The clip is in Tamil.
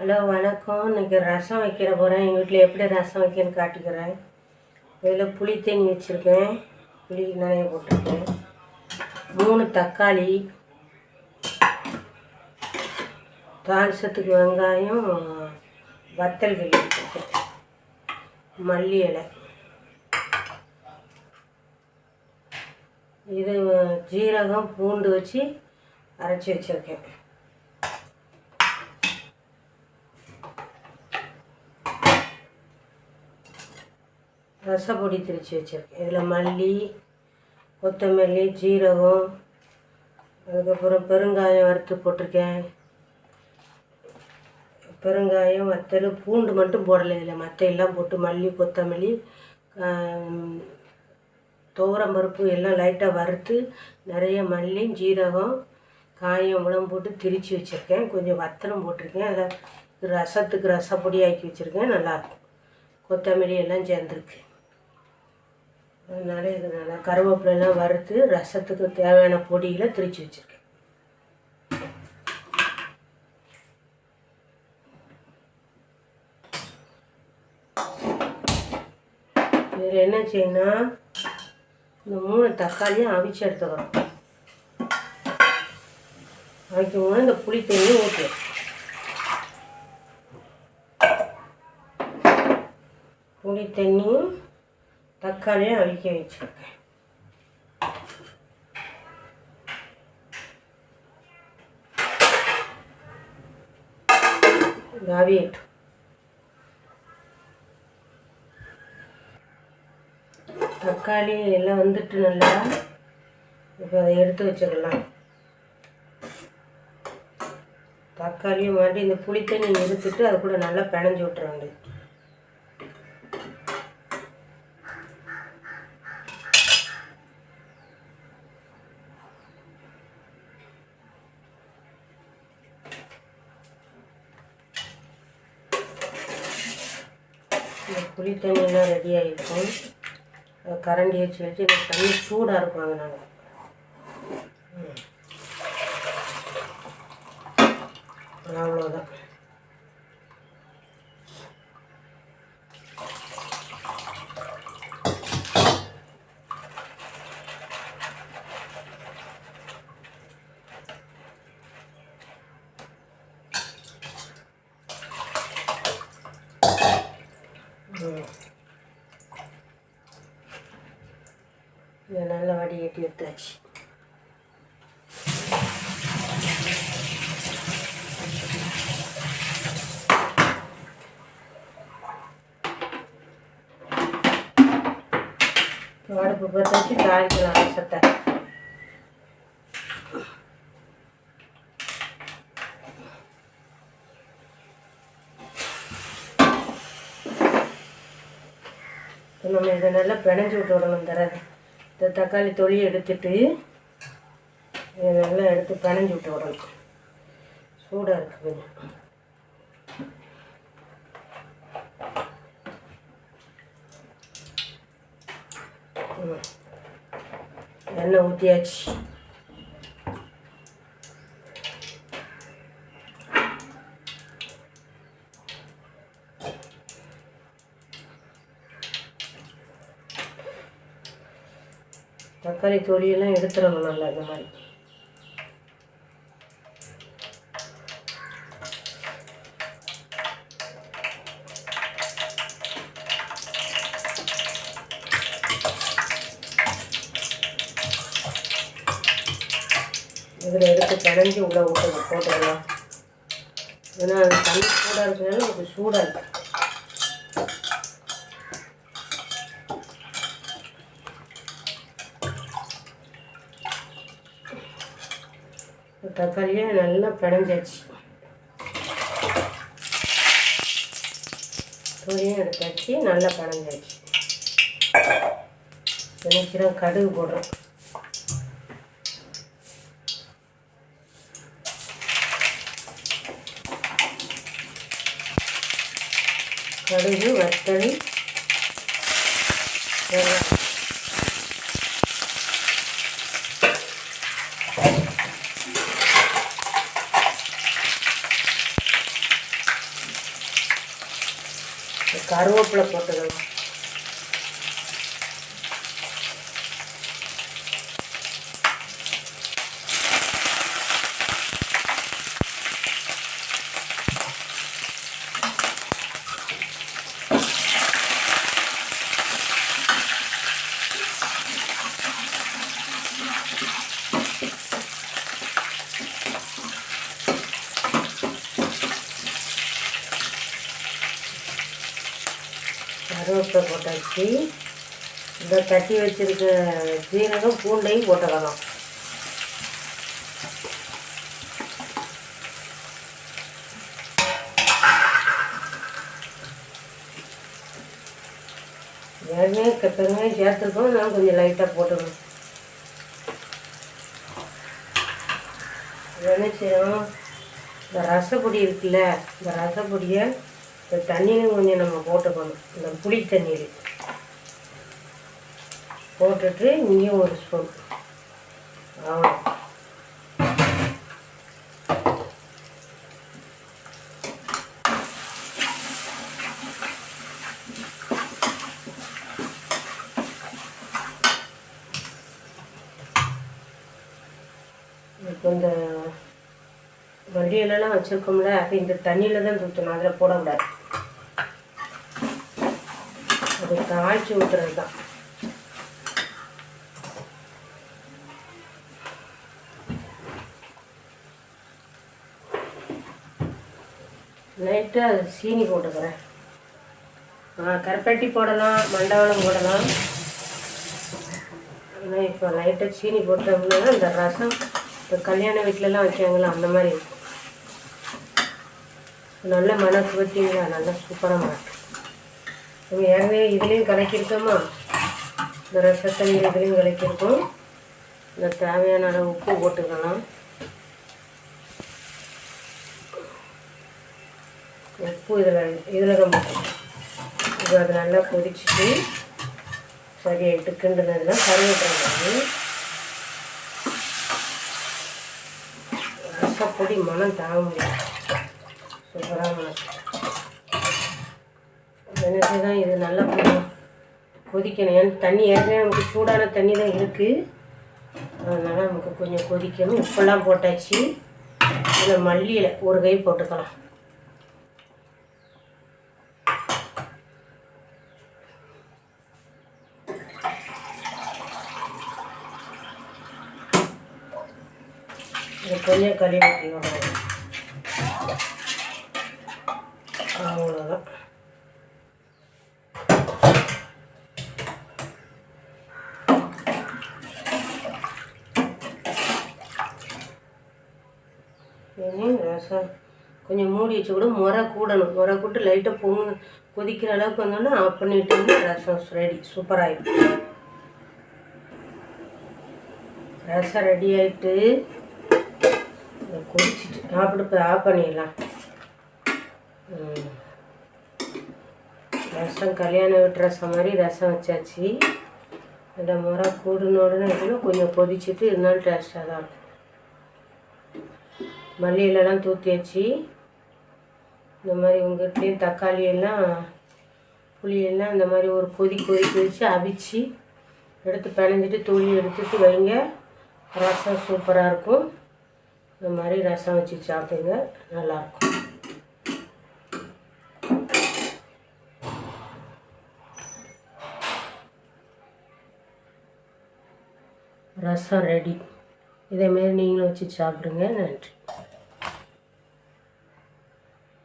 ஹலோ வணக்கம். இன்றைக்கி ரசம் வைக்கிற போகிறேன் எங்கள் வீட்டில் எப்படி ரசம் வைக்கன்னு காட்டிக்கிறேன். இதில் புளி தண்ணி வச்சுருக்கேன். புளி நிறைய போட்டிருக்கேன். மூணு தக்காளி தாளிசத்துக்கு வெங்காயம் வத்தல் வெளி வச்சுருக்கேன். மல்லி இலை. இது ஜீரகம் பூண்டு வச்சு அரைச்சி வச்சுருக்கேன். ரசப்பொடி திரித்து வச்சுருக்கேன். இதில் மல்லி கொத்தமல்லி ஜீரகம் அதுக்கப்புறம் பெருங்காயம் வறுத்து போட்டிருக்கேன். பெருங்காயம் வத்தல் பூண்டு மட்டும் போடலை. இதில் மற்ற எல்லாம் போட்டு மல்லி கொத்தமல்லி துவரம் பருப்பு எல்லாம் லைட்டாக வறுத்து நிறைய மல்லி ஜீரகம் காயம் உளம் போட்டு திரித்து வச்சுருக்கேன். கொஞ்சம் வத்தலும் போட்டிருக்கேன். அதை ரசத்துக்கு ரசப்பொடி ஆக்கி வச்சுருக்கேன் நல்லாயிருக்கும் கொத்தமல்லி எல்லாம் சேர்ந்துருக்கு. அதனால இது நல்லா கருவேப்பிலெல்லாம் வறுத்து ரசத்துக்கு தேவையான பொடிகளை திரித்து வச்சுருக்கேன். இதில் என்ன செய்யணும் இந்த மூணு தக்காளியும் அவிச்சு எடுத்துக்கிறோம் அவிக்கும் போது இந்த புளி தண்ணி ஊற்று புளி தண்ணியும் தக்காளியும் அவிக்க வச்சுருக்கேன். அவியட்டும். தக்காளி எல்லாம் வந்துட்டு நல்லா இப்போ அதை எடுத்து வச்சுக்கலாம். தக்காளியும் மாட்டி இந்த புளித்தண்ணி எடுத்துட்டு அது கூட நல்லா பிணைஞ்சு வேண்டியது இந்த புளி தண்ணியெலாம் ரெடி ஆகிருக்கும். அதை கரண்டி வச்சு வச்சு இந்த தண்ணி சூடாக இருக்கும் அதனால் ம். அவ்வளோதான் ம் இதை நல்லா வடிகட்டி எடுத்தாச்சு. அடுப்பு பற்ற வச்சு தாளிக்கலாம் ரசத்தை நம்ம இதை நல்லா பிணைஞ்சு விட்டு விடணும் தர இந்த தக்காளி தொலியை எடுத்துட்டு நல்லா எடுத்து பிணைஞ்சு விட்டு விடணும். சூடாக இருக்குது கொஞ்சம். எண்ணெய் ஊற்றியாச்சு தக்காளி தொடியெல்லாம் எடுத்துடணும் நல்லா இந்த மாதிரி. இதில் எடுத்து கடைஞ்சி உள்ளே விட்டு போட்டுடலாம். ஏன்னா அது தண்ணி சூடாக இருக்கிறதுனால நமக்கு சூடாக இருக்குது தக்காளியை நல்லா பிணைஞ்சாச்சு. துணியும் எடுத்தாச்சு நல்லா பிணைஞ்சாச்சு. நினைக்கிறோம் கடுகு போடுறோம். கடுகு வத்தல் வெங்காயம். கருவேப்பிலை போட்டுக்கலாம் கருவேப்பிலை போட்டாச்சு. இந்த தட்டி வச்சிருக்க ஜீரகம் பூண்டையும் போட்டுக்கலாம் ஏற்கனவே க- பெருங்காயம் சேர்த்துருக்கோம். நான் கொஞ்சம் லைட்டாக போட்டுக்கணும். என்ன செய்யணும்? இந்த ரசப்பொடி இருக்குல்ல இந்த ரசப்பொடியை இந்த தண்ணியும் கொஞ்சம் நம்ம போட்டுக்கணும். இந்த புளி தண்ணீர் போட்டுட்டு இங்கேயும் ஒரு ஸ்பூன் அவ்வளோ கொஞ்சம் இந்த வண்டியிலலாம் வச்சுருக்கோம்ல அது இந்த தண்ணியில் தான் ஊற்றணும் அதில் போடக்கூடாது. அது தாளிச்சு ஊற்றுறது தான் லைட்டாக அது சீனி போட்டுக்கிறேன். ஆ கருப்பட்டி போடலாம் மண்டவளம் போடலாம். ஆனால் இப்போ லைட்டாக சீனி போட்டோம்னா இந்த ரசம் இப்போ கல்யாண வீட்டிலலாம் வைக்காங்களா அந்த மாதிரி இருக்கும். நல்ல மனசு பார்த்தீங்களா நல்லா சூப்பராக மாட்டேன் நம்ம ஏற்கனவே இதுலேயும் கலக்கியிருக்கோமா? இந்த ரசத்தண்ணி இதுலேயும் கலக்கியிருக்கோம். இந்த தேவையான அளவு உப்பு போட்டுக்கலாம். உப்பு இதில் இதில் ரொம்ப இது அது நல்லா கொதிச்சுட்டு சரியாயிட்டு கிண்டுனதுன்னா கருவேப்பிலை ரசப்பொடி மனம் தாங்க முடியும் சூப்பராக மனம் எனக்கு தான் இது நல்லா கொதிக்கணும். ஏன்னா தண்ணி ஏற்கனவே நமக்கு சூடான தண்ணி தான் இருக்குது அதனால் நமக்கு கொஞ்சம் கொதிக்கணும். உப்பெல்லாம் போட்டாச்சு. இதில் மல்லியில் ஒரு கை போட்டுக்கலாம். இது கொஞ்சம் கழுவி அவ்வளோதான் இனி ரசம் கொஞ்சம் மூடி வச்சு கூட முறை கூடணும். முறை கூட்டு லைட்டாக பொங்கு கொதிக்கிற அளவுக்கு வந்தோன்னா ஆஃப் பண்ணிட்டோம்னா ரசம் ரெடி சூப்பராகிடும் ரசம் ரெடி ஆகிட்டு கொதிச்சிட்டு போய் ஆஃப் பண்ணிடலாம். ரசம் கல்யாண வீட்டு ரசம் மாதிரி ரசம் வச்சாச்சு. அந்த முறை கூடுன உடனே கொஞ்சம் கொதிச்சுட்டு இருந்தாலும் டேஸ்ட்டாக தான் இருக்கும். மல்லியிலலாம் தூத்தியாச்சு. இந்த மாதிரி உங்ககிட்டயும் தக்காளியெல்லாம் தக்காளி எல்லாம் புளியெல்லாம் இந்த மாதிரி ஒரு கொதி கொதிக்க வச்சு அவிச்சு எடுத்து பிணைஞ்சிட்டு துளி எடுத்துட்டு வைங்க. ரசம் சூப்பராக இருக்கும். இந்த மாதிரி ரசம் வச்சு சாப்பிடுங்க. நல்லாயிருக்கும் ரசம் ரெடி இதேமாரி நீங்களும் வச்சு சாப்பிடுங்க. நன்றி.